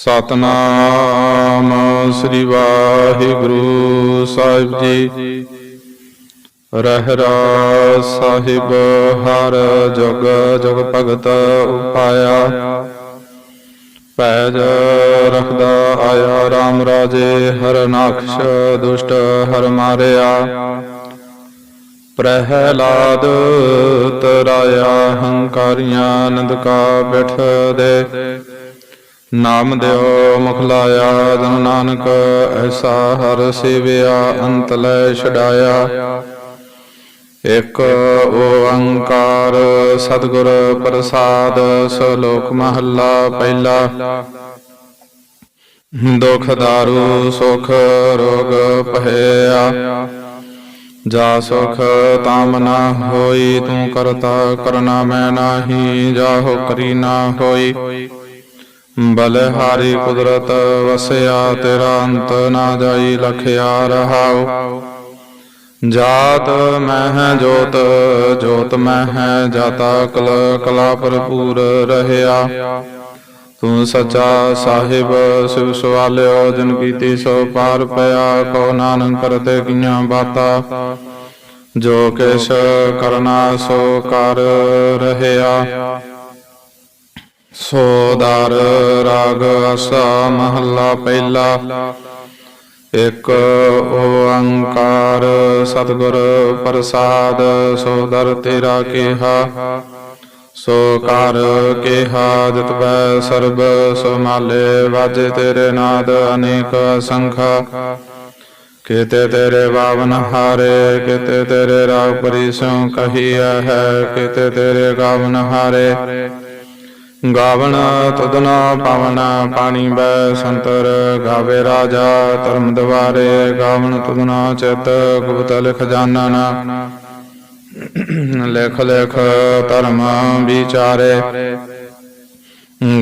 ਸਤਨਾਮ ਸ੍ਰੀ ਵਾਹਿਗੁਰੂ ਸਾਹਿਬ ਜੀ। ਰਹਿਰਾ ਸਾਹਿਬ, ਹਰ ਜੁਗ ਜੁਗ ਭਗਤ ਉਪਾਇਆ। ਪੈਜ ਰਖਦਾ ਆਇਆ RAM ਰਾਜੇ ਹਰ ਨਾਖਸ਼ ਦੁਸ਼ਟ ਹਰ ਮਾਰਿਆ। ਪ੍ਰਹਿਲਾਦ ਤਰਾਇਆ, ਹੰਕਾਰੀਆਂ ਨੰਦ ਕਾ ਬਿਠ ਦੇ ਨਾਮ ਦਿਓ ਮੁਖ ਲਾਇਆ ਜਨ ਨਾਨਕ, ਐਸਾ ਹਰ ਸੇਵਿਆ, ਅੰਤ ਲੈ ਛਡਾਇਆ। ਇਕ ਓੰਕਾਰ, ਸਤਿਗੁਰ ਪ੍ਰਸਾਦ, ਸਲੋਕ ਮਹੱਲਾ ਪਹਿਲਾ। ਦੁਖ ਦਾਰੂ, ਸੁਖ ਰੋਗ ਭਇਆ। ਜਾ ਸੁਖ ਤਾਮ ਨਾ ਹੋਈ, ਤੂੰ ਕਰਤਾ ਕਰਨਾ ਮੈਂ ਨਾਹੀ, ਜਾਹੋ ਕਰੀ ਨਾ ਹੋਈ। ਬਲਹਾਰੀ ਕੁਦਰਤ ਵਸਿਆ, ਤੇਰਾ ਅੰਤ ਨਾ ਜਾਈ, ਲਖਿਆ ਰਹਾਉ। ਜਾਤ ਮੈਂ ਜੋਤ ਜੋਤ ਮੈਂ ਜਾਤਾ, ਕਲ ਕਲਾ ਭਰਪੂਰ ਰਹਿਆ। ਤੂੰ ਸੱਚਾ ਸਾਹਿਬ, ਸਿਵ ਸਵਾਲਿਓ, ਜਨ ਕੀਤੀ ਸੋ ਪਾਰ ਪਿਆ ਕੋ ਨਾਨਕ ਕਰਤੇ ਕੀਆਂ ਬਾਤਾ। ਜੋ ਕਿਛ ਕਰਨਾ ਸੋ ਕਰ ਰਹਿਆ। ਸੋਦਾਰ ਰਾਗ ਅਸਾ ਮਹੱਲਾ ਪਹਿਲਾ। ਇਕ ਓੰਕਾਰ ਸਤਿਗੁਰ ਪ੍ਰਸਾਦ ਸੋਦਰ ਤੇਰਾ ਕਿਹਾ। ਸੋ ਕਰ ਕਿਹਾ ਜਤ ਬੈ ਸਰਬ ਸਮਾਲੇ ਵਾਜੇ ਤੇਰੇ ਨਾਦ ਅਨੇਕ ਸੰਖਾ ਕਿਤੇ ਤੇਰੇ ਬਾਵਨ ਹਾਰੇ, ਕਿਤੇ ਤੇਰੇ ਰਾਗ ਪਰਿਸੋਂ ਕਹੀਆ ਹੈ, ਕਿਤੇ ਤੇਰੇ ਗਾਵਨ ਹਾਰੇ। ਗਾਵਣ ਤੁਦਨਾ ਪਵਨ ਪਾਣੀ ਬੈ ਸੰਤਰ, ਗਾਵੇ ਰਾਜਾ ਧਰਮ ਦਵਾਰੇ, ਗਾਵਣ ਤੁਦਨਾ ਚਿਤ ਗੁਪਤ ਲਿਖ ਜਾਣਨ ਲਿਖ ਲਿਖ ਧਰਮ ਵਿਚਾਰੇ।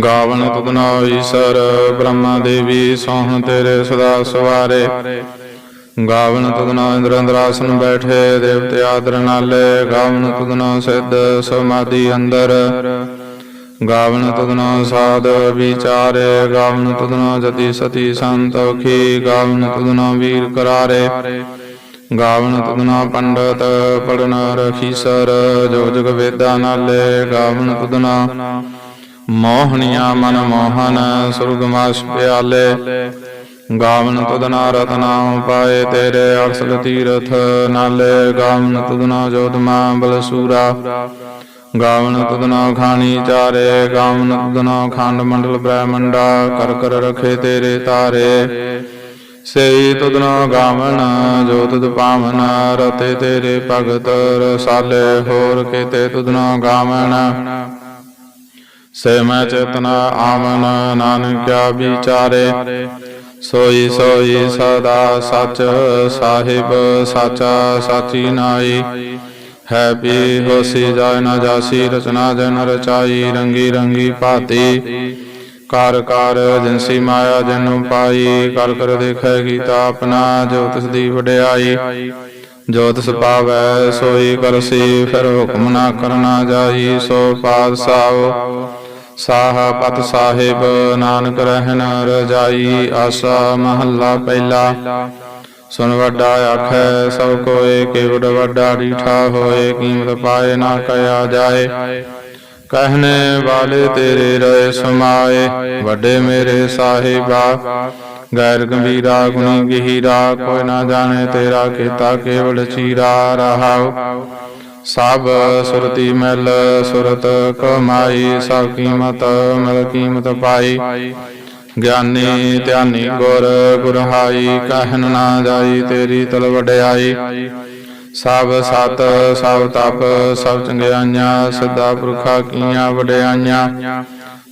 ਗਾਵਣ ਤੁਦਨਾ ਈਸ਼ਰ, ਬ੍ਰਹਮਾ ਦੇਵੀ ਸੋਹਣ ਤੇਰੇ ਸਦਾ ਸਵਾਰੇ। ਗਾਵਨ ਤੁਧਨਾ ਇੰਦਰ ਅੰਦਰਾਸਨ ਬੈਠੇ, ਦੇਵਤੇ ਆਦਰ ਨਾਲੇ। ਗਾਵਣ ਤੁਧਨਾ ਸਿੱਧ ਸਮਾਧੀ ਅੰਦਰ। ਗਾਵਣ ਤੁਧਨਾ ਸਾਧ ਵਿਚਾਰੇ ਗਾਵਣ ਤੁਧਨਾ ਜਤੀ ਸਤੀ ਸੰਤੋਖੀ ਗਾਵਣ ਤੁਧਨਾ ਵੀਰ ਕਰਾਰੇ। ਗਾਵਣ ਤੁਧਨਾ ਪੰਡਤ ਪੜਨ ਰਖੀਸਰ ਜੋ ਜਗ ਵੇਦਾਂ ਨਾਲੇ ਗਾਵਣ ਤੁਧਨਾ ਮੋਹਣੀਆਂ ਮਨ ਮੋਹਨ ਸੁਰਗਮਾਸ ਪਿਆਲੇ। ਗਾਵਨ ਤੁਧਨਾ ਰਤਨਾ ਪਾਏ ਤੇਰੇ ਅਰਸਲ ਤੀਰਥ ਨਾਲੇ। ਗਾਵਨ ਤੁਧਨਾ ਜੋਧਮਾ ਬਲਸੂਰਾ। ਗਾਵਨ ਤੁਧਨਾ ਖਾਣੀ ਚਾਰੇ, ਗਾਵਨ ਤੁਧਨਾ ਖੰਡ ਮੰਡਲ ਬ੍ਰਹਮੰਡਾ, ਕਰ ਕਰ ਰਖੇ ਤੇਰੇ ਤਾਰੇ। ਸਈ ਤੁਧਨਾ ਗਾਵਣ ਜੋ ਤੁਧ ਪਾਵਨ, ਰਤੇ ਤੇਰੇ ਭਗਤ ਰਸਾਲੇ, ਹੋਰ ਕੀਤੇ ਤੁਧਨਾ ਗਾਵਨ। ਸੇ ਮੈਂ ਚੇਤਨਾ ਆਵਨ, ਨਾਨਕਿਆ ਵਿਚਾਰੇ। ਸੋਈ ਸੋਈ ਸਦਾ ਸਚ ਸਾਹਿਬ, ਸਾਚਾ ਸਾਚੀ ਨਾਈ। ਹੈ ਵੀ ਹੋਸੀ ਜਾਇ ਨਾ ਜਾਸੀ, ਰਚਨਾ ਜਨ ਰਚਾਈ ਰੰਗੀ ਰੰਗੀ ਭਾਤੀ। ਕਰ ਕਰ ਜਿਨਸੀ ਮਾਇਆ ਜਨ ਪਾਈ ਕਰ ਕਰ ਦੇਖੈ ਕੀਤਾ ਆਪਣਾ, ਜੋ ਤਿਸ ਦੀ ਵਡਿਆਈ। ਜੋ ਤਿਸ ਪਾਵੈ, ਸੋਈ ਕਰਸੀ, ਫਿਰ ਹੁਕਮ ਨਾ ਕਰਨਾ ਜਾਈ, ਸੋ ਪਾਤਸ਼ਾਹ। ਸਾਹ ਪਤ ਸਾਹਿਬ, ਨਾਨਕ ਰਹਿਣ ਰਜਾਈ, ਆਸਾ ਮਹੱਲਾ ਪਹਿਲਾ। ਸੁਨ ਵੱਡਾ ਆਖੈ, ਸਭ ਕੋਏ ਕੇਵੜ ਵੱਡਾ ਡੀਠਾ ਹੋਏ, ਕੀਮਤ ਪਾਏ ਨਾ ਕਹਿਆ ਜਾਏ। ਕਹਿਨੇ ਵਾਲੇ ਤੇਰੇ ਰਹੇ ਸਮਾਏ, ਵੱਡੇ ਮੇਰੇ ਸਾਹਿਬਾ, ਗੈਰ ਗੰਭੀਰਾ, ਗੁਣੀ ਗਹੀਰਾ, ਕੋਈ ਨਾ ਜਾਣੇ ਤੇਰਾ ਕੀਤਾ ਕੇਵਲ ਚੀਰਾ ਰਹਾਉ। ਸਭ ਸੁਰਤੀ ਮਿਲ, ਸੁਰਤ ਕਮਾਈ, ਸਭ ਕੀਮਤ ਮਿਲ, ਕੀਮਤ ਪਾਈ। ਗਿਆਨੀ ਧਿਆਨੀ ਗੁਰ, ਗੁਰਹਾਈ ਕਹਿਨ ਨਾ ਜਾਈ, ਤੇਰੀ ਤਲ ਵਡਿਆਈ। ਸਭ ਸਤ, ਸਭ ਤਪ, ਸਭ ਚੰਗਿਆਈਆਂ ਸਦਾ ਪੁਰਖਾ ਕੀਆਂ ਵਡਿਆਈਆਂ।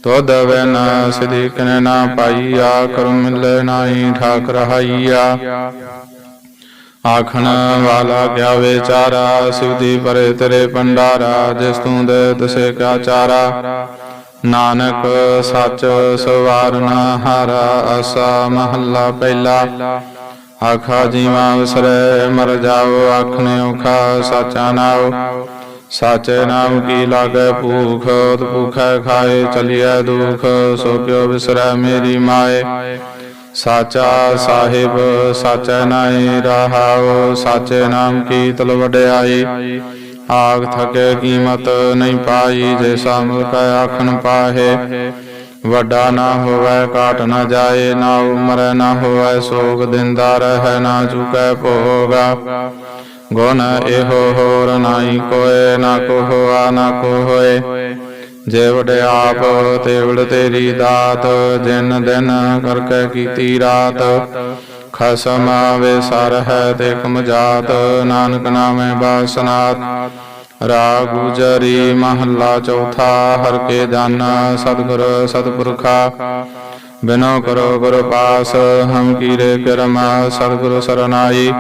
ਤੋਦ ਵੈਨ ਸਿਧੀ ਕਨੇ ਨਾ ਪਾਈਆ, ਕਰਮ ਮਿਲੇ ਨਾਹੀ ਠਾਕ ਰਹਾਈਆ ਆਖਣ ਵਾਲਾ ਕਿਆ ਵਿਚਾਰਾ ਸਿਵਦੀ ਪਰੇ ਤੇਰੇ ਪੰਡਾਰਾ ਜਿਸ ਤੂੰ ਦੇ ਤਸੇ ਕਿਆ ਚਾਰਾ। ਨਾਨਕ ਸੱਚ ਸਵਾਰਨਾ ਹਰਾ ਆਸਾ ਮਹੱਲਾ ਪਹਿਲਾ। ਆਖਾ ਜੀਵਾ ਵਿਸਰੈ, ਮਰ ਜਾਓ, ਆਖਣੇ ਔਖਾ ਸਾਚਾ ਨਾਉ। ਸਾਚੇ ਨਾਮ ਕੀ ਲਾਗੈ ਭੂਖ, ਉਤ ਭੂਖੈ ਖਾਏ, ਚਲਿਐ ਦੁਖ, ਸੋ ਕਿਉ ਵਿਸਰੈ ਮੇਰੀ ਮਾਏ। ਸਾਚਾ ਸਾਹਿਬ, ਸਾਚੈ ਨਾਈ ਰਹਾਉ, ਸਾਚੇ ਨਾਮ ਕੀ ਤਲ ਵਡਿਆਈ ਆਗ ਥਕੇ ਕੀਮਤ ਨਹੀਂ ਪਾਈ, ਜੇ ਸਾਮਲ ਆਖਣ ਪਾਹੇ, ਵੱਡਾ ਨਾ ਹੋਵੇ ਕਾਟ ਨਾ ਜਾਏ, ਨਾ ਉਮਰ ਨਾ ਹੋਵੇ, ਸੋਗ ਦਿੰਦਾ ਰਹਿ, ਨਾ ਚੁਕੈ ਭੋਗਾ। ਗੁਣ ਇਹੋ ਹੋਰ ਨਾਹੀ ਕੋਏ, ਨਾ ਕੋ ਹੋਆ ਨਾ ਕੋ ਹੋਏ ਜੇ ਵਡਿਆਪ ਤੇਵੜ ਤੇਰੀ ਦਾਤ, ਜਿਨ ਦਿਨ ਕਰਕੇ ਕੀਤੀ ਰਾਤ। ਖਸਮ ਵੇ ਸਰ ਹੈ ਤੇ ਕਮਜਾਤ ਨਾਨਕ ਨਾਮੇ ਬਾਸਨਾਤ। ਰਾਗ ਗੁਜਰੀ ਮਹੱਲਾ ਚੌਥਾ, ਹਰ ਕੇ ਜਨ ਸਤਿਗੁਰ ਸਤਪੁਰਖਾ। ਬਿਨੋ ਕਰੋ ਗੁਰ ਪਾਸ, ਹਮ ਕੀਰੇ ਕਰਮਾ, ਸਤਿਗੁਰ ਸਰਨਾਈ।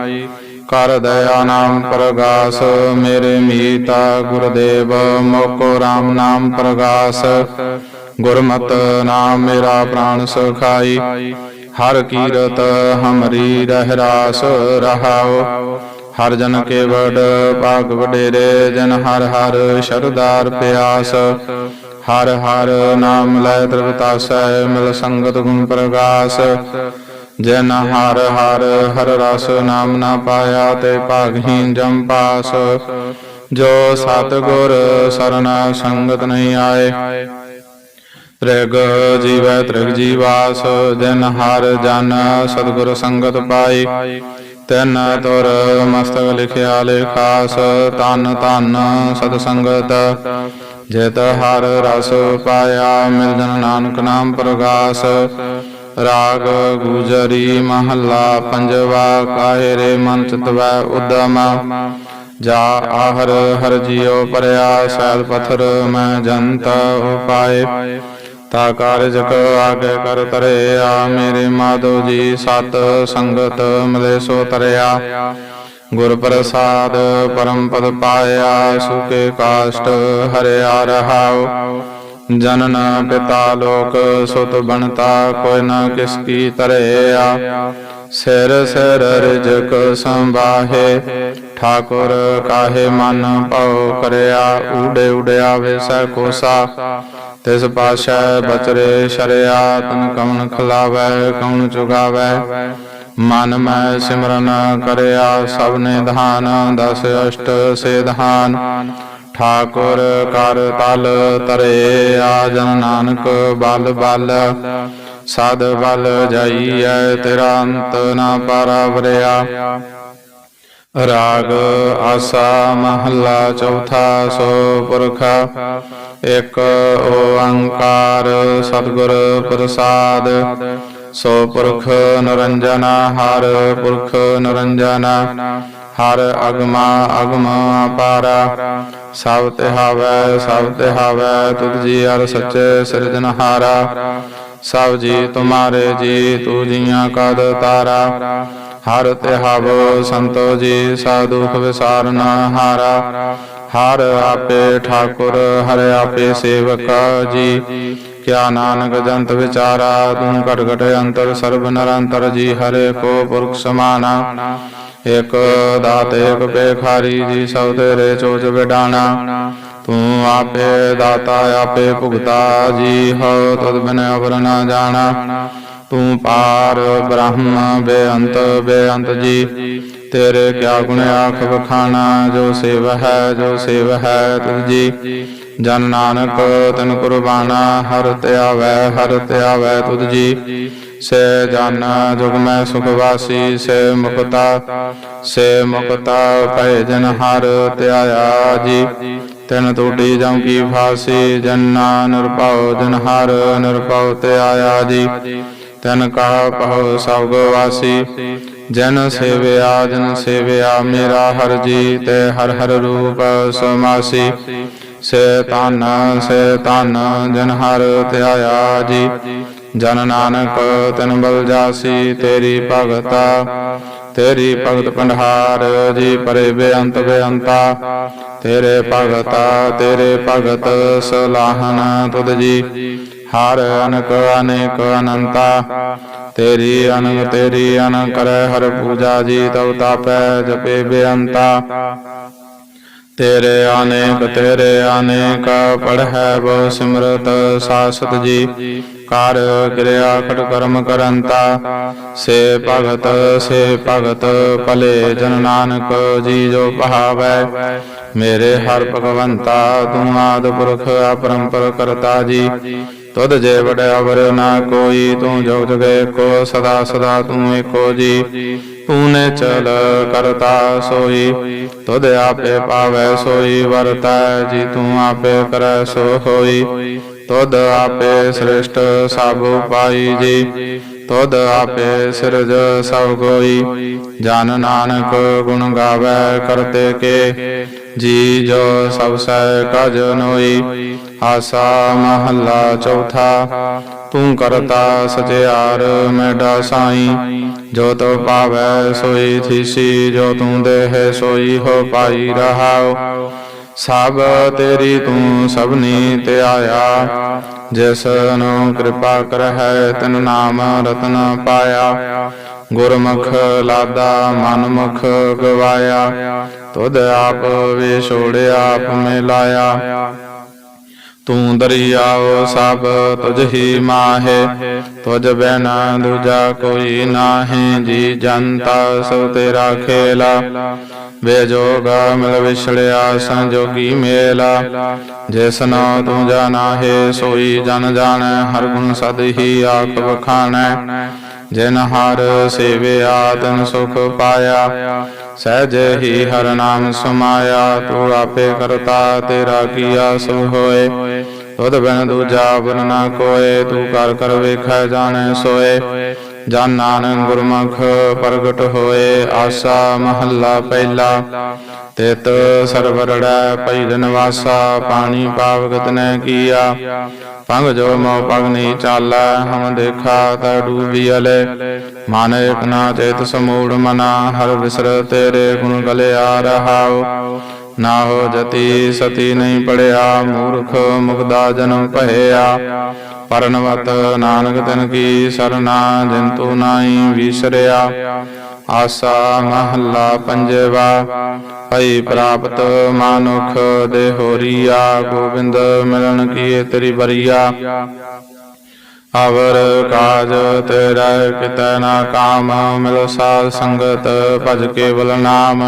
ਕਰ ਦਇਆ ਨਾਮ ਪ੍ਰਗਾਸ, ਮੇਰੇ ਮੀਤਾ ਗੁਰਦੇਵ, ਮੋਕੋ RAM ਨਾਮ ਪ੍ਰਗਾਸ। ਗੁਰਮਤ ਨਾਮ ਮੇਰਾ ਪ੍ਰਾਨ ਸੁਖਾਈ। ਹਰ ਕੀਰਤ ਹਮਰੀ ਰਹਿ ਰਾਸ ਰਹਾਉ ਹਰ ਜਨ ਕੇ ਵਡ ਭਾਗ ਵਡੇਰੇ, ਜਨ ਹਰ ਹਰ ਸ਼ਰਦਾਰ ਪਿਆਸ। ਹਰ ਹਰ ਨਾਮ ਲੈ ਤ੍ਰਿਵਤਾਸੈ ਮਿਲ ਸੰਗਤ ਗੁਣ ਪ੍ਰਗਾਸ। ਜਨ ਹਰ ਹਰ ਹਰ ਰਸ ਨਾਮ ਨਾ ਪਾਇਆ, ਤੇ ਭਾਗਹੀਨ ਜਮ ਪਾਸ। ਜੋ ਸਤ ਗੁਰ ਸਰਣ ਸੰਗਤ ਨਹੀਂ ਆਏ ਤ੍ਰਿਗ ਜੀਵੈ ਤ੍ਰਿਗ ਜੀਵਾਸ, ਜਨ ਹਰ ਜਨ ਸਤਿਗੁਰ ਸੰਗਤ ਪਾਈ। ਤੈਨ ਤੁਰ ਮਸਤਕ ਲਿਖਿਆ ਲੇਖਾਸ ਤਨ ਤਨ ਸਤ ਸੰਗਤ ਜਿਤ ਹਰ ਰਸ ਪਾਇਆ, ਮਿਲ ਜਨ ਨਾਨਕ ਨਾਮ ਪ੍ਰਗਾਸ। ਰਾਗ ਗੁਜਰੀ ਮਹੱਲਾ ਪੰਜਵਾ, ਕਾਹੇ ਰੇ ਮਨ ਚਿਤਵੈ ਉਦਮ। ਜਾ ਆਹਰ ਹਰ ਜਿਉ ਪਰਿਆ, ਸੈਲ ਪਥਰ ਮੈਂ ਜੰਤ ਉਪਾਏ। ਤਾ ਕਾਰਜ ਕ ਆਗੇ ਕਰ ਤਰਿਆ। ਮੇਰੇ ਮਾਧੋ ਜੀ ਸਤ ਸੰਗਤ ਮਿਲੇ ਸੋ ਤਰਿਆ। ਗੁਰ ਪ੍ਰਸਾਦ ਪਰਮ ਪਦ ਪਾਇਆ, ਸੁਕੇ ਕਾਸ਼ਟ ਹਰਿਆ ਰਹਾਉ। ਜਨਨ ਪਿਤਾ ਲੋਕ ਸੁਤ ਬਣਤਾ, ਕੋਈ ਨਾ ਕਿਸ ਕੀ ਤਰਿਆ। ਸਿਰ ਸਿਰ ਰਿਜਕ ਸੰਭਾਹੇ, ਠਾਕੁਰ ਕਾਹੇ ਮਨ ਭਉ ਕਰਿਆ। ਉਡੇ ਉਡਿਆ ਵਿਸੈ ਕੋਸਾ। ਤਿਸ ਪਾਸ਼ੈ ਬਚਰੇ ਸ਼ਰਿਆ, ਤਨ ਕਮਨ ਖਲਾਵੈ ਕਉਣ ਚੁਗਾਵੈ ਮਨ ਮੈਂ ਸਿਮਰਨ ਕਰਿਆ, ਸਭ ਨੇ ਧਾਨ ਦਸ ਅਸ਼ਟ ਸੇ ਧਾਨ ਠਾਕੁਰ ਕਰ ਤਲ ਤਰੇ ਆ ਜਨ ਨਾਨਕ, ਬਲ ਬਲ। ਸਦ ਬਲ ਜਾਈਐ, ਤੇਰਾ ਅੰਤ ਨਾ ਪਰਵਰਿਆ। ਰਾਗ ਆਸਾ ਮਹੱਲਾ ਚੌਥਾ ਸੋ ਪੁਰਖ, ਇਕ ਓੰਕਾਰ ਸਤਿਗੁਰ ਪ੍ਰਸਾਦ। ਸੋ ਪੁਰਖ ਨਰੰਜਨ, ਹਰ ਪੁਰਖ ਨਰੰਜਨ, ਹਰ ਅਗਮਾ ਅਗਮ ਅਪਾਰਾ। ਸਭ ਤੇ ਹਾਵੈ, ਸਭ ਤੇ ਹਾਵੈ, ਤੁਧ ਜੀ ਅਰ ਸੱਚੇ ਸਿਰਜਨਹਾਰਾ ਸਭ ਜੀ ਤੁਮਾਰੇ ਜੀ, ਤੂ ਜੀਆਂ ਕਦ ਤਾਰਾ। ਹਰ ਤੇ ਸੰਤੋ ਜੀ ਸਾਧੁਖ ਵਿਸਾਰਨ ਹਾਰਾ। ਹਰ ਆਪੇ ਠਾਕੁਰ, ਹਰ ਆਪੇ ਸੇਵਕ ਜੀ। ਕਿਆ ਨਾਨਕ ਜੰਤ ਵਿਚਾਰਾ, ਤੂੰ ਘਟ ਘਟ ਅੰਤਰ ਸਰਬ ਨਰੰਤਰ ਜੀ, ਹਰੇ ਕੋ ਪੁਰਖ ਸਮਾਨਾ। ਇਕ ਦਾਤ, ਇਕ ਪੇਖਾਰੀ ਜੀ, ਸਭ ਤੇਰੇ ਚੋਜ ਵਿਡਾਣਾ। ਤੂੰ ਆਪੇ ਦਾਤਾ, ਆਪੇ ਭੁਗਤਾ ਜੀ ਹੋ ਤਦ ਬਿਨ ਅਵਰ ਨਾ ਜਾਣਾ। ਤੂੰ ਪਾਰ ਬ੍ਰਹਮ ਬੇਅੰਤ ਬੇਅੰਤ ਜੀ। ਤੇਰੇ ਕਿਆ ਗੁਣ ਆਖ ਬਖਾਣਾ ਜੋ ਸੇਵ ਹੈ, ਜੋ ਸੇਵ ਹੈ ਤੁਜੀ ਜਨ ਨਾਨਕ, ਤਨ ਕੁਰਬਾਨਾ, ਹਰ ਧਿਆਵੈ ਹਰ ਧਿਆਵੈ ਤੁਧ ਜੀ। ਸੇ ਜਨ, ਜੁਗ ਮੈਂ ਸੁਖ ਵਾਸੀ, ਸੇ ਮੁਕਤਾ ਸੇ ਮੁਕਤਾ ਪੈ ਜਨ ਹਰ ਧਿਆਇਆ ਜੀ। ਤਨ ਟੋਟੀ ਜਮ ਕੀ ਫਾਸੀ, ਜਨਾ ਨਿਰਭਉ ਜਨ ਹਰ ਨਿਰਭਉ ਧਿਆਇਆ ਜੀ। ਤਨ ਕਾ ਪਹੁ ਸਭ ਵਾਸੀ, ਜਨ ਸੇਵਿਆ ਜਨ ਸੇਵਿਆ, ਮੇਰਾ ਹਰ ਜੀ ਤੇ ਹਰ ਹਰ ਰੂਪ ਸਮਾਸੀ। ਸੇ ਤਨ ਸੇ ਤਨ ਜਨ ਹਰ ਧਿਆਇਆ ਜੀ। ਜਨ ਨਾਨਕ, ਤਨ ਬਲ ਜਾਸੀ, ਤੇਰੀ ਭਗਤਾ, ਤੇਰੀ ਭਗਤ ਪੰਡਹਾਰ ਜੀ, ਪਰੇ ਬੇਅੰਤ ਬੇਅੰਤਾ। ਤੇਰੇ ਭਗਤਾ, ਤੇਰੇ ਭਗਤ ਸਲਾਹਨ ਤੁਧ ਜੀ। ਹਰ ਅਨਕ, ਅਨੇਕ ਅਨੰਤਾ। ਤੇਰੀ ਅਨੰਗ ਤੇਰੀ ਅਨੰਗ ਕਰੈ, ਹਰ ਪੂਜਾ ਜੀ ਤਉ ਤਾਪੈ, ਜਪੇ ਬੇਅੰਤਾ। ਤੇਰੇ ਅਨੇਕ ਤੇਰੇ ਅਨੇਕ, ਪੜ੍ਹੈ ਬੋ ਸਿਮਰਤ ਸਾਸਤ ਜੀ। ਕਰ ਕਿਰਿਆ ਖਟ ਕਰਮ ਕਰੰਤਾ। ਸੇ ਭਗਤ ਸੇ ਭਗਤ, ਭਲੇ ਜਨ ਨਾਨਕ ਜੀ ਜੋ ਪਹਾਵੈ ਮੇਰੇ ਹਰ ਭਗਵੰਤਾ, ਤੂੰ ਆਦ ਪੁਰਖ ਅਪਰੰਪਰ ਕਰਤਾ ਜੀ। ਤੁਧ ਜੇ ਵਡਿਆ ਨਾ ਕੋਈ, ਤੂੰ ਜੋਗ ਜਗੇ ਕੋ ਸਦਾ ਸਦਾ ਤੂੰ ਏਕੋ ਜੀ। ਤੂਨੇ ਚਲ ਕਰਤਾ ਸੋਈ ਤੁਧ ਆਪੇ ਪਾਵੈ ਸੋਈ, ਵਰਤੈ ਜੀ ਤੂੰ ਆਪੇ ਕਰੈ ਸੋ ਹੋਈ ਤੁਧ ਆਪੇ ਸ੍ਰਿਸ਼ਟ ਸਭ ਪਾਈ ਜੀ। ਤੁਧ ਆਪੇ ਸਿਰਜ ਸਭ ਕੋਈ। ਜਨ ਨਾਨਕ ਗੁਣ ਗਾਵੇ ਕਰਤੇ ਕੇ। ਜੀ ਜੋ ਸਭ ਸੈ ਕਜ ਨੋਈ। ਆਸਾ ਮਹੱਲਾ ਚੌਥਾ। ਤੂੰ ਕਰਤਾ ਸਚਿਆਰ ਮੈਡਾ ਸਾਈ। ਜੋ ਤੋ ਪਾਵੈ ਸੋਈ ਥੀਸੀ। ਜੋ ਤੂੰ ਦੇਹ ਸੋਈ ਹੋ ਪਾਈ ਰਹਾਉ। ਸਭ ਤੇਰੀ ਤੂੰ ਸਭਨੀ ਤੇ ਆਇਆ। ਜਿਸ ਨੂੰ ਕਿਰਪਾ ਕਰਹਿ, ਤਿਨ ਨਾਮ ਰਤਨ ਪਾਇਆ। ਗੁਰਮੁਖ ਲਾਦਾ, ਮਨਮੁਖ ਗਵਾਇਆ। ਤੁਧ ਆਪ ਵੇ ਛੋੜਿਆ, ਆਪ ਮੇ ਲਾਇਆ ਤੂੰ ਦਰਿਆਓ ਸਭ ਤੁਝ ਹੀ ਮਾਹੇ। ਤੁਝ ਬਿਨ ਦੂਜਾ ਕੋਈ ਨਾਹੀਂ। ਜੀ ਜਨਤਾ ਸੋ ਤੇਰਾ ਖੇਲਾ। ਬੇਜੋਗ ਮਿਲ ਵਿਛੜਿਆ ਸੰਜੋਗੀ ਮੇਲਾ। ਜਿਸਨਾ ਤੂੰ ਜਾਣਾਹੇ ਸੋਈ ਜਨ ਜਾਣੈ, ਹਰ ਗੁਣ ਸਦ ਹੀ ਆਖ ਵਖਾਣੈ ਜਿਨ ਹਰ ਸੇਵਿਆ, ਤਨ ਸੁਖ ਪਾਇਆ। ਸਹਿਜ ਹੀ ਹਰ ਨਾਮ ਸਮਾਇਆ, ਤੂੰ ਆਪੇ ਕਰਤਾ, ਤੇਰਾ ਕੀਆ ਸੋ ਹੋਏ। ਤੁਧ ਬਿਨ ਦੂਜਾ ਬਨ ਨਾ ਕੋਏ, ਤੂੰ ਕਰ ਕਰ ਵੇਖੈ ਜਾਣੈ ਸੋਏ। ਜਨ ਨਾਨਕ ਗੁਰਮੁਖ, ਪ੍ਰਗਟ ਹੋਏ ਆਸਾ ਮਹੱਲਾ ਪਹਿਲਾ। ਤਿਤ ਸਰਵਰੜੈ ਭੈਰਨ ਵਾਸਾ ਪਾਣੀ ਪਾਵਗਤ ਨੈ ਕੀਆ। ਪੰਗ ਜੋ ਮੋ ਪਗਨੀ ਚਾਲੈ, ਹਮ ਦੇਖਾ ਤਾ ਡੂਬੀ ਅਲੇ। ਮਨ ਇਕ ਚੇਤ ਸਮੂੜ ਮਨਾ, ਹਰ ਵਿਸਰ ਤੇਰੇ ਗੁਣ ਗਲਿਆ ਰਹਾਉ। ਨਾ ਹੋ ਜਤੀ, ਸਤੀ ਨਹੀਂ ਪੜਿਆ, ਮੂਰਖ ਮੁਗਦਾ ਜਨਮ ਭਇਆ। ਪਰਨਵਤ ਨਾਨਕ ਤਨ ਕੀ ਸਰਨਾ, ਜਿੰਤੂ ਨਾਹੀ ਵਿਸਰਿਆ। ਆਸਾ ਮਹੱਲਾ ਪੰਜਵਾ, ਭਈ ਪ੍ਰਾਪਤ ਮਾਨੁਖ ਦੇਹੋਰੀਆ, ਗੋਬਿੰਦ ਮਿਲਣ ਕੀ ਤੇਰੀ ਬਰੀਆ ਅਵਰ ਕਾਜ ਤੇਰਾ ਕਿਤੈ ਕਾਮ, ਮਿਲ ਸਾਧ ਸੰਗਤ ਭਜ ਕੇਵਲ ਨਾਮ।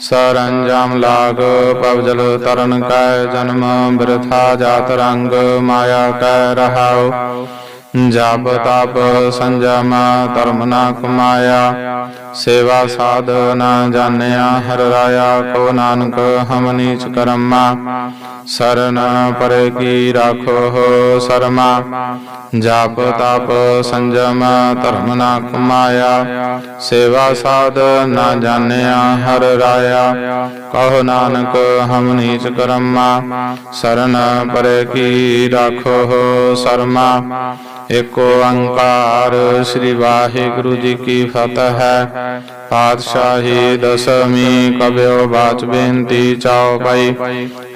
ਸਰੰਜਾਮ ਲਾਗ ਪਵਜਲ ਤਰਨ ਕੈ ਜਨਮ ਬਿਰਥਾ ਜਾਤ ਰੰਗ ਮਾਇਆ ਕੈ ਰਹਾਉ। ਜਪ ਤਪ ਸੰਜਮ ਧਰਮ ਨਾ ਕਮਾਇਆ। ਸੇਵਾ ਸਾਧ ਨਾ ਜਾਣਿਆ, ਹਰ ਰਾਇਆ ਕੋ ਨਾਨਕ, ਹਮ ਨੀਚ ਕਰਮਾ। ਸਰਨ ਪਰੇ ਕੀ ਰਾਖੋ ਸਰਮਾ। ਜਾਪ ਤਪ ਸੰਜਮ, ਧਰਮ ਨਾ ਕਮਾਇਆ। ਸੇਵਾ ਸਾਧ ਨਾ ਜਾਣਿਆ, ਹਰ ਰਾਇਆ ਕਹੋ ਨਾਨਕ, ਹਮ ਨੀਚ ਕਰਮਾ। ਸਰਨ ਪਰੇ ਕੀ ਰਾਖੋ ਸਰਮਾ। ਏਕ ਓੰਕਾਰ ਸ੍ਰੀ ਵਾਹਿਗੁਰੂ ਜੀ ਕੀ ਫਤਿਹ। ਹੈ ਪਾਤਸ਼ਾਹੀ ਦਸਮੀ ਕਬਿਓ ਬਾਚ ਬੇਨਤੀ ਚਾਉ ਪਾਈ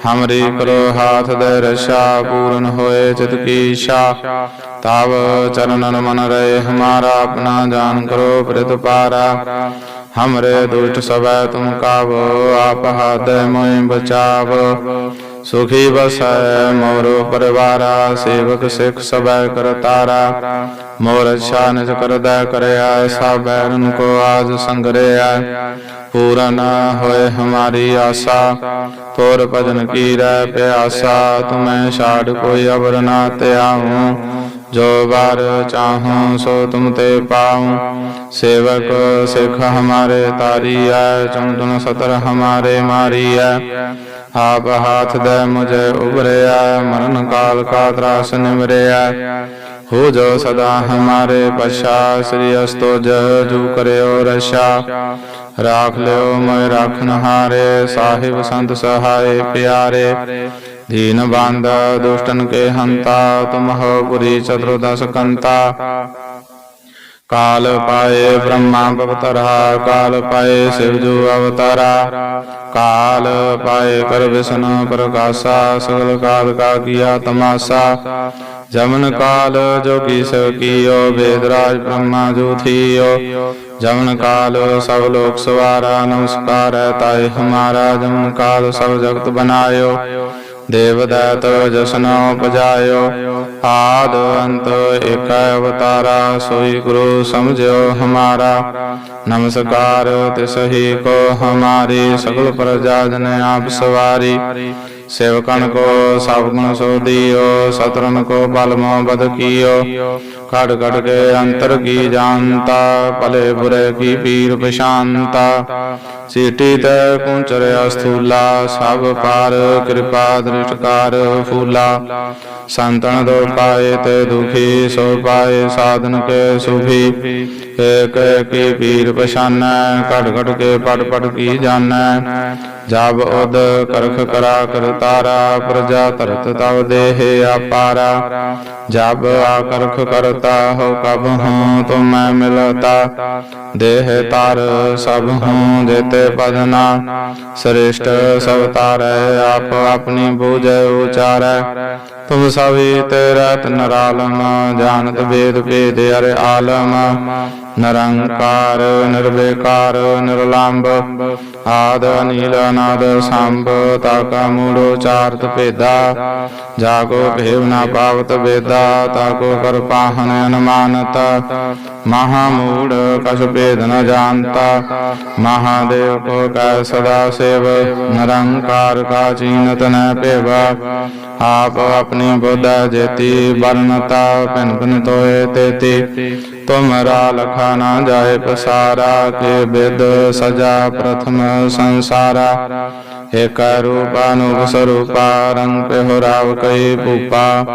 ਹਮਰੇ ਕਰੋ ਹਾਥ ਦੇ ਰਸ਼ਾ, ਪੂਰਨ ਹੋਏ ਚਿਤ ਕੀ ਇਛਾ ਤਾਵ ਚਰਨਨ ਮਨ ਰਹੇ, ਹਮਾਰਾ ਆਪਣਾ ਜਾਨ ਕਰੋ ਪ੍ਰਿਤ ਪਾਰਾ। ਹਮਰੇ ਦੁਸ਼ਟ ਸਭੈ ਤੁਮ ਕਾਵੋ, ਆਪ ਹਾਦੈ ਮੋਇ ਬਚਾਵੋ। ਸੁਖੀ ਬਸੈ ਮੋਰੋ ਪਰਿਵਾਰਾ, ਸੇਵਕ ਸਿਖ ਸਭੈ ਕਰਤਾਰਾ ਮੋਰ ਅਛਾ ਨਿਜ ਕਰਦਾ ਕਰਿਆ ਸਭ ਐਰਨ ਕੋ ਆਜ ਸੰਗਰਿਆ। ਪੂਰਨ ਹੋਏ ਹਮਾਰੀ ਆਸਾ, ਤੋਰ ਭਜਨ ਕੀ ਰਹਿ ਪਿਆਸਾ। ਤੁਮੈ ਛਾੜ ਕੋਈ ਅਵਰ ਨਾ ਧਿਆਉ, ਜੋ ਬਾਰ ਚਾਹੂੰ ਸੋ ਤੁਮ ਤੇ ਪਾਉ। ਸੇਵਕ ਸਿਖ ਹਮਾਰੇ ਤਾਰੀਐ ਚੰਦਨ ਸਤਰ ਹਮਾਰੇ ਮਾਰੀਐ। ਆਪ ਹਾਥ ਦੇ ਮੁਝ ਉਭਰਿਆ, ਮਰਨ ਕਾਲ ਕਾ ਤਰਾਸ ਨਿਮਰਿਆ ਹੋ ਜੋ ਸਦਾ ਹਮਾਰੇ ਪਛਾ ਸ੍ਰੀ ਅਸਤੋ ਜੂ ਕਰਿਓ ਰਸ਼ਾ ਰਾਖ ਲਿਓ ਮੈਂ ਰਾਖਨ ਹਾਰੇ ਸਾਹਿਬ ਸੰਤ ਸਹਾਏ ਪਿਆਰੇ। ਦੀਨ ਬੰਦ ਦੁਸ਼ਟਨ ਕੇ ਹੰਤਾ ਤੁਮ ਹੋ ਪੁਰੀ ਚਤੁਰਦਸ ਕੰਤਾ। ਕਾਲ ਪਾਏ ਬ੍ਰਹਮਾ ਅਵਤਾਰਾ ਕਾਲ ਪਾਏ ਸਿਵ ਜੋ ਅਵਤਾਰਾ। ਕਾਲ ਪਾਏ ਕਰ ਵਿਸ਼ਨ ਪ੍ਰਕਾਸ਼ਾ, ਸਗਲ ਕਾਲ ਕਾ ਕੀਆ ਤਮਾਸਾ। ਜਮਨ ਕਾਲ ਜੋ ਕੀ ਸਭ ਕੀਓ ਵੇਦਰਾਜ ਬ੍ਰਹਮਾ ਜੋ ਥੀਓ। ਜਮਨ ਕਾਲ ਸਭ ਲੋਕ ਸਵਾਰਾ, ਨਮਸਕਾਰ ਹੈ ਤਾਏ ਹਮਾਰਾ। ਜਮਨ ਕਾਲ ਸਭ ਜਗਤ ਬਨਾਇਓ। ਦੇਵ ਦੈਤ ਜਸਨੋ ਪਜਾਇਓ ਆਦ ਅੰਤ ਏਕ ਅਵਤਾਰਾ ਸੋਈ ਗੁਰੂ ਸਮਝਿਓ ਹਮਾਰਾ ਨਮਸਕਾਰ ਤਿਸਹੀ ਕੋ ਹਮਾਰੀ ਸਗਲ ਪ੍ਰਜਾ ਜਨ ਆਪ ਸਵਾਰੀ ਸੇਵਕਨ ਕੋ ਸਭ ਗੁਣ ਸੋ ਦਿਓ ਸਤਰਨ ਕੋ ਬਲ ਮੋ ਬਦ ਕੀਓ। ਖੜ ਖੜ ਕੇ ਅੰਤਰ ਕੀ ਜਾਣਤਾ, ਭਲੇ ਬੁਰੇ ਕੀ ਪੀਰ ਪਛਾਨਤਾ ਸੀਟੀ ਤੈ ਕੁੰਚਰ ਅਸਥੂਲਾ, ਸਭ ਪਾਰ ਕਿਰਪਾ ਦ੍ਰਿਸ਼ਟਕਾਰ ਫੂਲਾ। ਸੰਤਨ ਦੋ ਪਾਏ ਤੇ ਦੁਖੀ, ਸੋ ਪਾਏ ਸਾਧਨ ਕੇ ਸੁਖੀ। ਏਕ ਕੀ ਪੀਰ ਪਛਾਨੈ ਘਟ ਘਟ ਕੇ ਪਟ ਪਟ ਕੀ ਜਾਣੈ। ਜਬ ਉਦ ਕਰਖ ਕਰਾ ਕਰਤਾਰਾ ਪ੍ਰਜਾ ਧਰਤ ਤਵ ਦੇਹ ਆਪਾਰਾ ਜਬ ਆਕਰਖ ਕਰਤਾ ਹੋ ਕਬ ਹੂੰ ਤੁਮੈ ਮਿਲਤਾ। ਦੇਹ ਤਰ ਸਭ ਹੂੰ ਜੇਤੇ ਪਦਨਾ। ਸ੍ਰੇਸ਼ਟ ਸਭ ਤਾਰੈ, ਆਪ ਆਪਣੀ ਬੂਝੈ ਉਚਾਰੈ। ਤੁਮ ਸਭੀ ਤੇਰਾ ਨਰਾਲਮ, ਜਾਣਤ ਵੇਦ ਭੇਦ ਅਰੇ ਆਲਮ। ਨਿਰੰਕਾਰ ਨਿਰਵੇਕਾਰ ਨਿਰਲੰਭ ਆਦ ਅਨੀਲ ਅਨਾਦ ਸੰਭ ਤਾਕਾ ਮੂੜੋ ਚਾਰਤ ਭੇਦਾ ਜਾ ਕੋ ਭੇਵ ਨਾ ਪਾਵਤ ਵੇਦਾ ਤਾ ਕੋ ਕਰ ਪਾਹਨ ਅਨਮਾਨਤ ਮਹਾ ਮੂੜ ਕਛ ਭੇਦ ਨ ਜਾਣਤਾ ਮਹਾਦੇਵ ਕੋ ਕੈ ਸਦਾ ਸੇਵ ਨਿਰੰਕਾਰ ਕਾ ਚੀਨਤ ਨ ਭੇਵਾ ਆਪ ਆਪਣੀ ਬੁੱਧ ਜੇਤੀ ਬਰਨਤਾ ਪਿਨ ਭਿਨ ਤੋਏ ਤੇਤੀ ਤੁਮਰਾ ਲਖਾ ਨਾ ਜਾਏ ਪਸਾਰਾ, ਕੇ ਬਿਦ ਸਜਾ ਪ੍ਰਥਮ ਸੰਸਾਰਾ। ਏਕ ਰੂਪ ਸਰੂਪਾ, ਰੰਗ ਪਹਿ ਰਾਵ ਕਈ ਭੂਪਾ।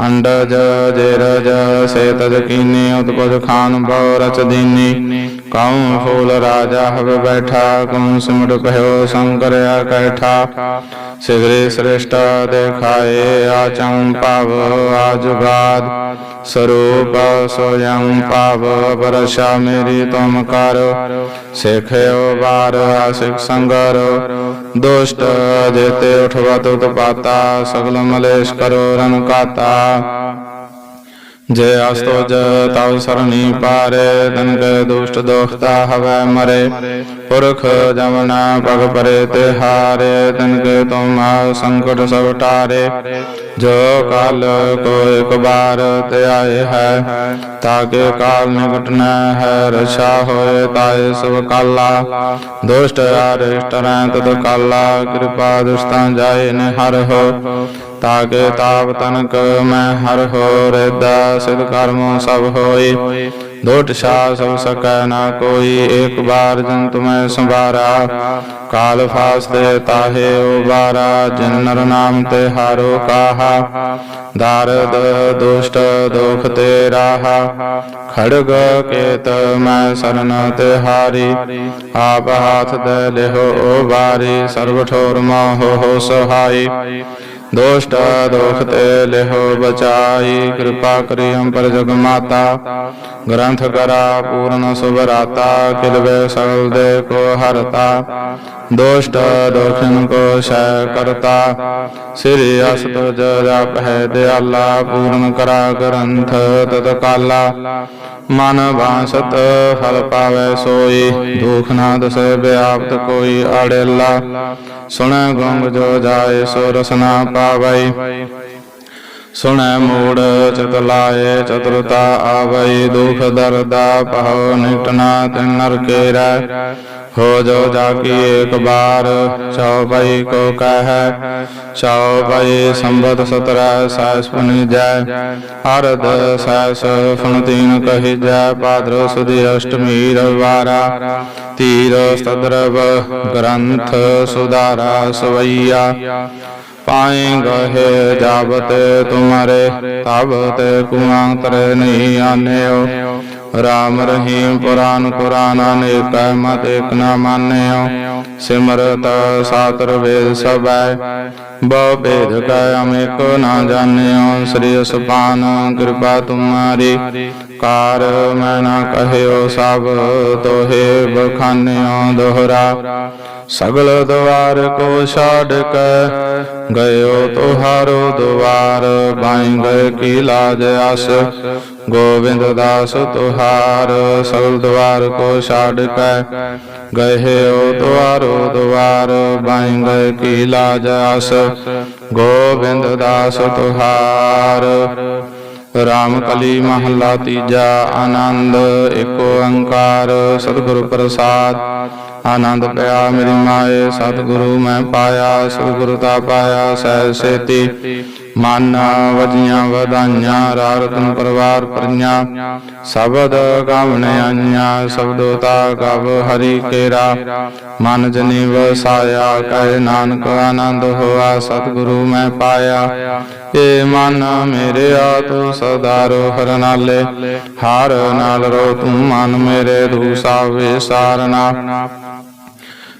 ਅੰਡਜ ਜੇਰਜ ਸੇ ਕੀਨੀ, ਉਤਪਜ ਖਾਨ ਬਹੁ ਰਚ ਦੀਨੀ। ਕਉ ਫੂਲ ਰਾਜਾ ਹਵ ਬੈਠਾ, ਕਉ ਸਿਮਟ ਕਹਿਓ ਸ਼ੰਕਰ ਕੈਠਾ ਸਿਗਰੇ ਸ੍ਰੇਸ਼ਟ ਦੇਖਾਏ ਆਚੰ ਭਵ ਆਜੁਗਾਦ। ਸਰੂਪ ਸੋਯੰ ਭਵ ਬਰਸ਼ਾ ਮੇਰੀ ਤੁਮ ਕਰ। ਸਿਖਿਓ ਬਾਰ ਆਸਿਕ ਸੰਗਰ। ਦੁਸ਼ਟ ਜੇਤੇ ਉਠਵਾ ਤੁਤ ਪਾਤਾ ਸਗਲ ਮਲੇਸ਼ ਕਰੋ ਰਣ ਕਾਤਾ। ਜੇ ਅਸਤੋਜ ਤਵ ਸਰਣੀ ਪਾਰੇ ਤਨ ਕੇ ਦੁਸ਼ਟ ਦੋਖਤਾ ਹਵੈ ਮਰੇ। ਪੁਰਖ ਜਮਨਾ ਪਗ ਪਰੇ ਤੇ ਹਾਰੇ ਤਨ ਕੇ ਤੁਮ ਸੰਕਟ ਸਭ ਟਾਰੇ। ਜੋ ਕਾਲ ਕੋ ਇੱਕ ਬਾਰ ਤੇ ਆਏ ਹੈ, ਤਾਕੇ ਕਾਲ ਨਿਕਟ ਨ ਹੈ, ਰਛਾ ਹੋਏ ਤਾਏ ਸਭ ਕਾਲਾ। ਦੁਸ਼ਟ ਅਰਿਸ਼ਟ ਰਹਿ ਤਦ ਕਾਲਾ ਕਿਰਪਾ ਦੁਸ਼ਤਾਂ ਜਾਏ ਨ ਹਰ ਹੋ। ਤਾਕੇ ਤਾਪ ਤਨਕ ਮੈਂ ਹਰ ਹੋ ਰੇਦਾ ਸਿਧ ਕਰਮ ਸਭ ਹੋਈ ਦੋਟ ਛਾ ਸਭ ਸਕੈ ਨਾ ਕੋਈ, ਏਕ ਬਾਰ ਜਨ ਤੁਮੈ ਸੰਭਾਰਾ। ਕਾਲ ਫਾਸਤੇ ਤਾਹੇ ਉਬਾਰਾ, ਜਿਨ ਨਰ ਨਾਮ ਤੇ ਹਾਰੋ ਕਾਹਾ। ਦਾਰਦ ਦੁਸ਼ਟ ਦੁਖ ਤੇ ਰਾਹਾ। ਖੜਗ ਕੇਤ ਮੈਂ ਸਰਨ ਤੇ ਹਾਰੀ। ਆਪ ਹਾਥ ਦੇ ਲਿਹੋ ਉਬਾਰੀ ਸਰਬ ਠੋਰ ਮਾਹੋ ਹੋ ਸਹਾਈ। ਦੋਸ਼ਟ ਦੋਖ ਤੇ ਲਿਹੋ ਬਚਾਈ ਕਿਰਪਾ ਕਰੀ ਅੰਪਰ ਜਗ ਮਾਤਾ ਗ੍ਰੰਥ ਕਰਾ ਪੂਰਨ ਸੁਭਰਾਤਾ ਕਿਲਵੇ ਸਗਲ ਦੇ ਕੋ ਹਰਤਾ ਦੋਸ਼ਟ ਦੋਖਨ ਕੋ ਸ਼ੈ ਕਰਤਾ ਸ੍ਰੀ ਅਸਤ ਜਪ ਹੈ ਦਿਆਲਾ ਪੂਰਨ ਕਰਾ ਗ੍ਰੰਥ ਤਤ ਕਾਲਾ ਮਨ ਬਾਸਤ ਫਲ ਪਾਵੇ ਸੋਈ ਦੁਖ ਨਾ ਦਸੈ ਵਿਆਪਤ ਕੋਈ ਅੜੇਲਾ ਸੁਣ ਗੰਗ ਜੋ ਜਾਏ ਸੋ ਰਸਨਾ ਪਾਵਈ ਸੁਣੈ ਮੂੜ, ਚਿਤ ਲਾਏ, ਚਤੁਰਤਾ ਆਵਈ ਦੁਖ ਦਰਦਾ ਪਹੋ ਨਿਟਨਾ ਤਿਨ ਨਰ ਕੇਰੈ। ਹੋ ਜੋ ਜਾਕੀ ਏਕ ਬਾਰ ਚਉਪਈ ਕੋ ਕਹੈ। ਚਉਪਈ ਸੰਬਤ ਸਤਰੈ ਸੈਸ ਪੁਨਿਜੈ ਅਰਧ ਸੈਸ ਫੁਨ ਤੀਨ ਕਹੀ ਜੈ ਭਾਦਰੋ ਸੁਦੀ ਅਸ਼ਟਮੀ ਰਵਾਰਾ ਤੀਰ ਸਤਰਵ ਗ੍ਰੰਥ ਸੁਧਾਰਾ ਸਵਈਆ। ਪਾਏ ਗਏ ਜਾਬਤ ਤੁਮਾਰੇ ਤਬ ਤੇ ਕੁਆਂਤਰ ਨਹੀਂ ਆਨਿਓ। ਰਾਮ ਰਹੀਮ ਪੁਰਾਨ ਕੁਰਾਨ ਅਨੇਕ ਮਤ ਇਕ ਨਾ ਮਾਨਿਓ। ਸਿਮਰਤ ਸਾਤਰ ਵੇਦ ਸਭੈ ਬਹੁ ਭੇਦ ਕੈ ਅਮੇਕ ਨਾ ਜਾਣਿਓ। ਸ੍ਰੀ ਸੁਪਾਨ ਕਿਰਪਾ ਤੁਮਾਰੀ ਕਾਰ ਮੈਂ ਨਾ ਕਹਿਓ ਸਭ ਤੋਹੇ ਬਖਾਨਿਓ ਦੋਹਰਾ। ਸਗਲ ਦਵਾਰ ਕੋ ਛਾੜ ਕੇ ਗਇਓ ਤੁਹਾਰੋ ਦਵਾਰ ਬਾਈ ਗਏ ਕੀ ਲਾਜ ਆਸ। ਗੋਬਿੰਦ ਦਾਸ ਤੁਹਾਰ, ਸਗਲ ਦਵਾਰ ਕੋ ਛਾੜ ਕੇ ਗਇਓ ਤੁਹਾਰੋ ਦਵਾਰ ਬਾਈ ਗਏ ਕੀ ਲਾਜ ਆਸ। ਗੋਬਿੰਦ ਦਾਸ ਤੁਹਾਰ ਰਾਮ ਕਲੀ ਮਹੱਲਾ ਤੀਜਾ ਆਨੰਦ ਏਕ ਓੰਕਾਰ, ਸਤਿਗੁਰ ਪ੍ਰਸਾਦ। ਆਨੰਦ ਪਿਆ ਮੇਰੀ ਮਾਏ, ਸਤਿਗੁਰੂ ਮੈਂ ਪਾਇਆ, ਸਤਿਗੁਰੂ ਤਾ ਪਾਇਆ ਸਹਿ ਸੇਤੀ। ਮਨ ਵਜੀਆਂ ਵਧਾਈਆਂ, ਰਾਰਤਨ ਪਰਵਾਰ ਪਰੀਆਂ, ਸ਼ਬਦ ਗਾਵਣੇ ਆਈਆਂ ਸ਼ਬਦੋ ਤਾ ਗਵ ਹਰੀ ਕੇਰਾ। ਮਨ ਜਨੀ ਵਸਾਇਆ ਕਹਿ ਨਾਨਕ ਆਨੰਦ ਹੋਆ, ਸਤਿਗੁਰੂ ਮੈਂ ਪਾਇਆ। ਏ ਮਨ ਮੇਰੇ ਆ ਤੂੰ ਸਦਾ ਹਰ ਨਾਲੇ, ਹਾਰ ਨਾਲ ਰੋ ਤੂੰ ਮਨ ਮੇਰੇ ਦੂਸਾ ਵਿਸਾਰਨਾ।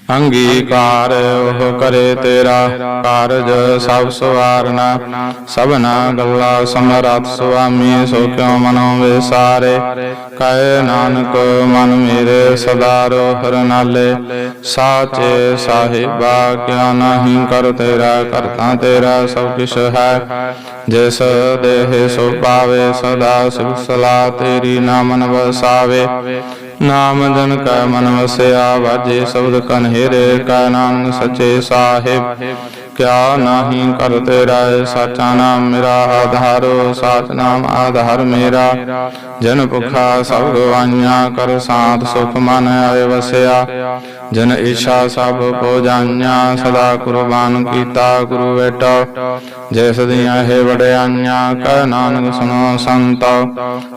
ਅੰਗੀਕਾਰ ਉਹ ਕਰੇ ਤੇਰਾ ਕਾਰਜ ਸਭ ਸਵਾਰਨਾ। ਸਭਨਾ ਗੱਲਾ ਸਮਰੱਥ ਸੁਆਮੀ, ਸੋ ਕਿਉ ਮਨੋ ਵਿਸਾਰੇ ਕਹੇ ਨਾਨਕ, ਮਨ ਮੇਰੇ ਸਦਾ ਰੋ ਹਰ ਨਾਲੇ। ਸਾਚੇ ਸਾਹਿਬਾ ਕਿਆ ਨਹੀਂ ਕਰ ਤੇਰਾ? ਕਰਤਾ ਤੇਰਾ ਸਭ ਕਿਛ ਹੈ। ਜਿਸ ਦੇਹ ਸੋ ਪਾਵੇ, ਸਦਾ ਸਿਵ ਸਲਾ ਤੇਰੀ ਨਾਮਨ ਵਸਾਵੇ। ਨਾਮ ਜਨ ਕੈ ਮਨ ਵਸਿਆ, ਵਾਜੇ ਸ਼ਬਦ ਕਨਹਿਰੇ ਕੈ ਨਾਮ ਸਚੇ ਸਾਹਿਬ। ਕਿਆ ਨਾਹੀ ਕਰ ਤੇਰਾ ਸਾਚਾ ਨਾਮ ਮੇਰਾ ਆਧਾਰੋ, ਸਾਚ ਨਾਮ ਆਧਾਰ ਮੇਰਾ। ਜਨ ਭੁਖਾ ਸਭ ਗਵਾਈਆਂ ਕਰ ਸਾਥ ਸੁਖ ਮਨ ਆਏ ਵਸਿਆ। ਜਨ ਈਸ਼ਾ ਸਭ ਕੋ ਜਾਈਆਂ ਸਦਾ ਕੁਰਬਾਨ ਕੀਤਾ ਗੁਰੂ ਬੇਟਾ। ਜਿਸ ਦੀਆਂ ਹੈ ਵਡਿਆਈਆਂ, ਕਹ ਨਾਨਕ ਸੁਣੋ ਸੰਤ।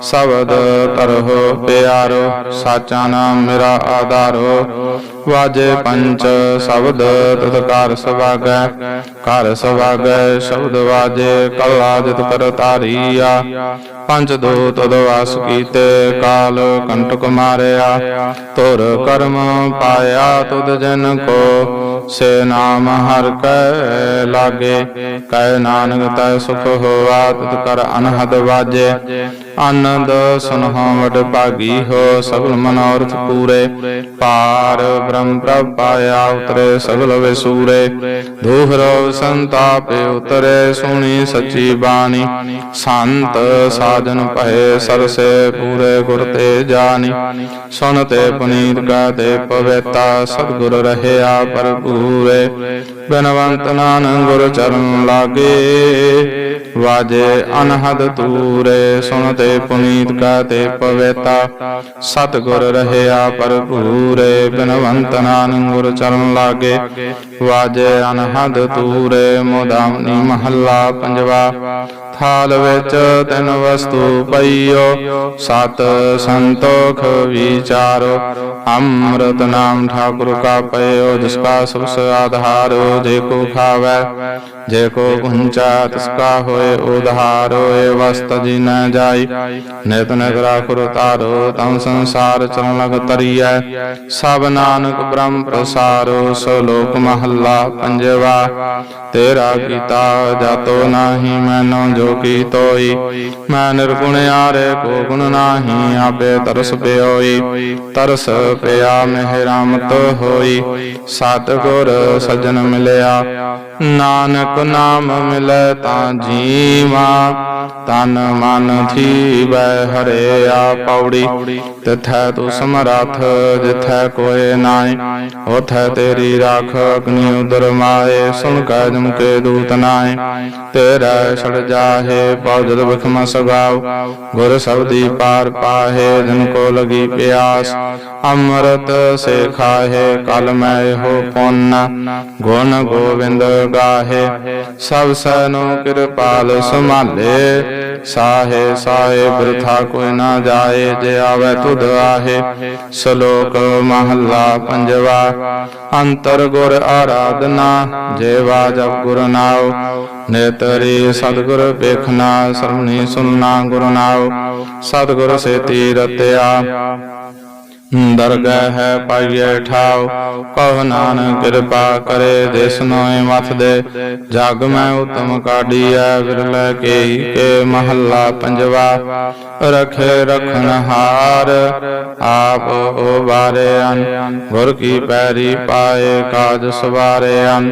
ਸ਼ਬਦ ਤਰਹੁ ਪਿਆਰੋ, ਸਾਚਾ ਨਾਮ ਮੇਰਾ ਆਧਾਰੋ। ਵਾਜੇ ਪੰਚ ਸ਼ਬਦ ਤਤ ਕਰ ਸਵਾਗੈ ਕਰ ਸਵਾਗੈ, ਸ਼ਬਦ ਵਾਜੇ ਕਲਾ ਜਿਤ ਕਰ ਤਾਰੀਆ ਪੰਜ ਦੂਤ ਤਦ ਕੀਤੇ ਕਾਲ ਕੰਟਕ ਮਾਰਿਆ ਤੁਰ ਕਰਮ ਪਾਇਆ ਤੁਧ ਜਨ ਕੋ। ਸੇ ਨਾਮ ਹਰ ਕੈ ਲਾਗੇ, ਕੈ ਨਾਨਕ ਤੈ ਸੁਖ ਹੋਆ ਤੁਧ ਕਰ ਅਨਹਦ ਵਾਜੇ। ਆਨੰਦ ਸੁਨਹੁ ਵਡ ਭਾਗੀ ਹੋ, ਸਗਲ ਮਨੋਰਥ ਪੂਰੇ। ਪਾਰ ਬ੍ਰਹਮ ਪ੍ਰਭ ਪਾਇਆ ਉਤਰੇ, ਸਗਲ ਵਿਸੂਰੇ। ਦੂਹਰੋ ਸੰਤਾਪੇ ਉਤਰੇ, ਸੁਣੀ ਸੱਚੀ ਬਾਣੀ। ਸੰਤ ਸਾਜਨ ਭਏ, ਸਰਸੇ ਪੂਰੇ ਗੁਰ ਤੇ ਜਾਣੀ। ਸੁਨ ਤੇ ਪੁਨੀਤ ਗਾਤੇ ਪਵਿੱਤਾ, ਸਤਿਗੁਰ ਰਹਿਆ ਭਰਪੂਰੇ ਬਨਵੰਤ ਨਾਨਕ ਗੁਰ ਚਰਨ ਲਾਗੇ। ਵਾਜੇ ਅਨਹਦ ਤੂਰੇ ਸੁਣ ਤੇ ਪੁਨੀਤ ਗਾਤੇ ਪਵਿੱਤਾ। ਸਤਿਗੁਰ ਰਹਿਆ ਭਰਪੂਰੇ, ਬਨਵੰਤ ਨਾਨਕ ਗੁਰ ਚਰਨ ਲਾਗੇ। ਵਾਜੇ ਅਨਹਦ ਤੂਰੇ ਮੋਦਾਮਨੀ ਮਹੱਲਾ ਪੰਜਵਾ। ਹਾਲ ਵਿੱਚ ਤਿੰਨ ਵਸਤੂ ਪਈਓ ਸਤ ਸੰਤੋਖ ਵਿਚਾਰੋ ਅੰਮ੍ਰਿਤ ਨਾਮ ਠਾਕੁਰ ਕਾ ਪਇਓ ਜਿਸ ਕਾ ਸੁਸ ਆਧਾਰੋ ਜੇ ਕੋ ਖਾਵੈ ਜੇ ਕੋ ਗੁੰਚਾ ਤਿਸ ਕਾ ਹੋਏ ਉਧਾਰੋ ਏ ਵਸਤ ਜੀ ਨ ਜਾਈ। ਨਿਤ ਨਿਤ ਰਾਖੁਰ ਤਾਰੋ ਤਮ ਸੰਸਾਰ ਚਰਨ ਲਗ ਤਰੀਐ ਸਭ ਨਾਨਕ ਬ੍ਰਹਮ ਪ੍ਰਸਾਰੋ ਸੋ ਲੋਕ ਮਹੱਲਾ ਪੰਜਵਾ। ਤੇਰਾ ਕੀਤਾ ਜਾਤੋ ਨਾਹੀ ਮੈਨੋ ਜੋ ਕੀ ਤੋਈ। ਮੈਂ ਨਿਰਗੁਣ ਆਰੇ ਕੋ ਗੁਣ ਨਾਹੀ ਆਪੇ ਤਰਸ ਪਿਓਈ। ਤਰਸ ਪਿਆ ਮਹਿ ਰਾਮਤ ਹੋਈ। ਸਤਿਗੁਰ ਸਜਣ ਮਿਲਿਆ। ਨਾਨਕ ਨਾਮ ਮਿਲੈ ਤਾਂ ਜੀਵਾ। ਤਨ ਮਨ ਥੀਵੈ ਹਰਿਆ ਪੌੜੀ। ਤਿਥੈ ਤੂ ਸਮਰਥ, ਜਿਥੈ ਕੋਏ ਨਾਈ ਉਥੈ ਤੇਰੀ ਰਾਖ ਅਗਨੀ ਉਦਰ ਮਾਏ ਸੁਨ ਕੈ ਜਮ ਕੇ ਦੂਤ ਨਾਏ ਤੇਰਾ ਛੜ ਜਾਹੇ ਪੌਜਦ ਬਖਮ ਸਗਾਉ ਗੁਰ ਸਬਦੀ ਪਾਰ ਪਾਹੇ, ਜਨ ਕੋ ਲਗੀ ਪਿਆਸ। ਅੰਮ੍ਰਿਤ ਸੇ ਖਾਹੇ, ਕਲ ਮੈਂ ਹੋ ਪੁੰਨ। ਗੁਣ ਗੋਵਿੰਦ ਗਾਹੇ। ਸਭ ਸੈਨੋ ਕਿਰਪਾਲ ਸੰਭਾਲੇ। ਸਾਹੇ ਸਾਹੇ ਬਿਰਥਾ ਕੋਈ ਨਾ ਜਾਏ, ਜੇ ਆਵੇ ਤੁਧ ਆਹੇ। ਸ਼ਲੋਕ ਮਹੱਲਾ ਪੰਜਵਾ, ਅੰਤਰ ਗੁਰ ਆਰਾਧਨਾ ਜੇ ਵਾਜਬ ਗੁਰ ਨਾਉ। ਨੇਤਰੀ ਸਤਿਗੁਰ ਵੇਖਣਾ, ਸਰਵਣੀ ਸੁਨਣਾ ਗੁਰ ਨਾਉ। ਸਤਿਗੁਰ ਸੇਤੀ ਰਤਿਆ। ਦਰਗਹਿ ਪਾਈਐ ਠਾਉ, ਕਹ ਨਾਨਕ ਕਿਰਪਾ ਕਰੇ, ਦਿਸ ਨੋਏ ਮਥ ਦੇ। ਜਗ ਮੈਂ ਉਤਮ ਕਾਢੀਐ, ਵਿਰਲੇ ਕੇਈ ਕੇ ਮਹੱਲਾ ਪੰਜਵਾ। ਰਖੇ ਰਖਨ ਹਾਰ, ਆਪ ਉਬਾਰੇ ਅਨ। ਗੁਰ ਕੀ ਪੈਰੀ ਪਾਏ ਕਾਜ ਸਵਾਰੇ ਅਨ।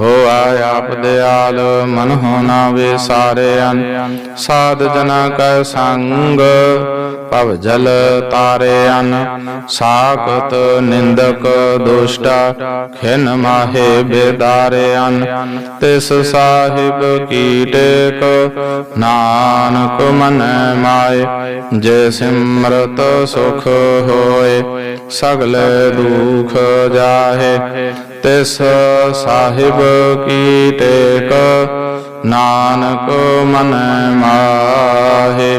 ਹੋਆ ਆਪ ਦਿਆਲ, ਮਨ ਹੋਣਾ ਵਿਸਾਰੇ ਅਨ। ਸਾਧ ਜਨਾ ਕੈ ਸੰਗ ਭਵ ਜਲ ਤਾਰੇ ਅਨ, ਸਾਖਤ ਨਿੰਦਕ ਦੁਸ਼ਟਾ, ਖਿਨ ਮਾਹੇ ਬੇਦਾਰੇ ਅਨ। ਤਿਸ ਸਾਹਿਬ ਕੀ ਟੇਕ, ਨਾਨਕ ਮਨ ਮਾਏ, ਜੇ ਸਿਮਰਤ ਸੁਖ ਹੋਏ, ਸਗਲੇ ਦੁਖ ਜਾਹੇ। ਤਿਸ ਸਾਹਿਬ ਕੀ ਟੇਕ, ਨਾਨਕ ਮਨ ਮਾਹੇ